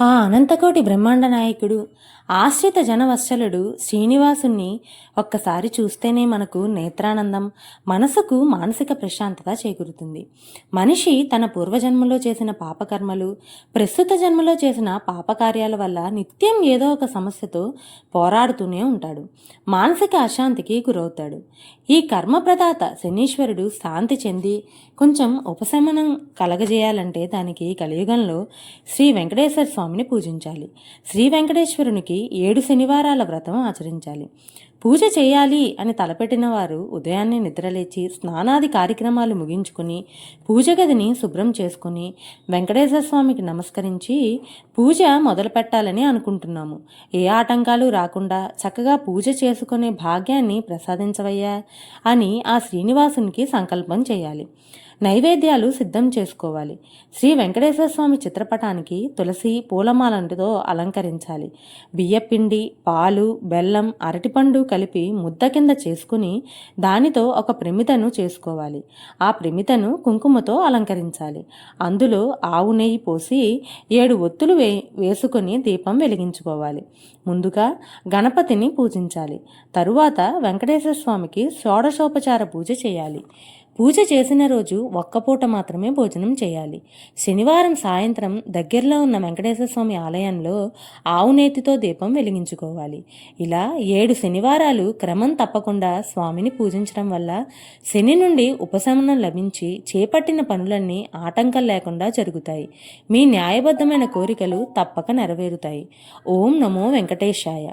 ఆ అనంతకోటి బ్రహ్మాండ నాయకుడు ఆశ్రిత జనవత్సలుడు శ్రీనివాసుణ్ణి ఒక్కసారి చూస్తేనే మనకు నేత్రానందం మనసుకు మానసిక ప్రశాంతత చేకూరుతుంది. మనిషి తన పూర్వజన్మలో చేసిన పాపకర్మలు ప్రస్తుత జన్మలో చేసిన పాపకార్యాల వల్ల నిత్యం ఏదో ఒక సమస్యతో పోరాడుతూనే ఉంటాడు. మానసిక అశాంతికి గురవుతాడు. ఈ కర్మ ప్రదాత శనీశ్వరుడు శాంతి చెంది కొంచెం ఉపశమనం కలగజేయాలంటే దానికి కలియుగంలో శ్రీ వెంకటేశ్వర స్వామి స్వామిని పూజించాలి. శ్రీ వెంకటేశ్వరునికి ఏడు శనివారాల వ్రతం ఆచరించాలి. పూజ చేయాలి అని తలపెట్టిన వారు ఉదయాన్నే నిద్రలేచి స్నానాది కార్యక్రమాలు ముగించుకుని పూజ గదిని శుభ్రం చేసుకుని వెంకటేశ్వర స్వామికి నమస్కరించి పూజ మొదలు పెట్టాలని అనుకుంటున్నాము. ఏ ఆటంకాలు రాకుండా చక్కగా పూజ చేసుకునే భాగ్యాన్ని ప్రసాదించవయ్యా అని ఆ శ్రీనివాసునికి సంకల్పం చేయాలి. నైవేద్యాలు సిద్ధం చేసుకోవాలి. శ్రీ వెంకటేశ్వర స్వామి చిత్రపటానికి తులసి పూలమాలంటితో అలంకరించాలి. బియ్యపిండి పాలు బెల్లం అరటిపండు కలిపి ముద్ద కింద చేసుకుని దానితో ఒక ప్రమితను చేసుకోవాలి. ఆ ప్రమితను కుంకుమతో అలంకరించాలి. అందులో ఆవు నెయ్యి పోసి ఏడు ఒత్తులు వే వేసుకొని దీపం వెలిగించుకోవాలి. ముందుగా గణపతిని పూజించాలి. తరువాత వెంకటేశ్వర స్వామికి షోడశోపచార పూజ చేయాలి. పూజ చేసిన రోజు ఒక్కపూట మాత్రమే భోజనం చేయాలి. శనివారం సాయంత్రం దగ్గరలో ఉన్న వెంకటేశ్వర స్వామి ఆలయంలో ఆవు నేతితో దీపం వెలిగించుకోవాలి. ఇలా ఏడు శనివారాలు క్రమం తప్పకుండా స్వామిని పూజించడం వల్ల శని నుండి ఉపశమనం లభించి చేపట్టిన పనులన్నీ ఆటంకం లేకుండా జరుగుతాయి. మీ న్యాయబద్ధమైన కోరికలు తప్పక నెరవేరుతాయి. ఓం నమో వెంకటేశాయ.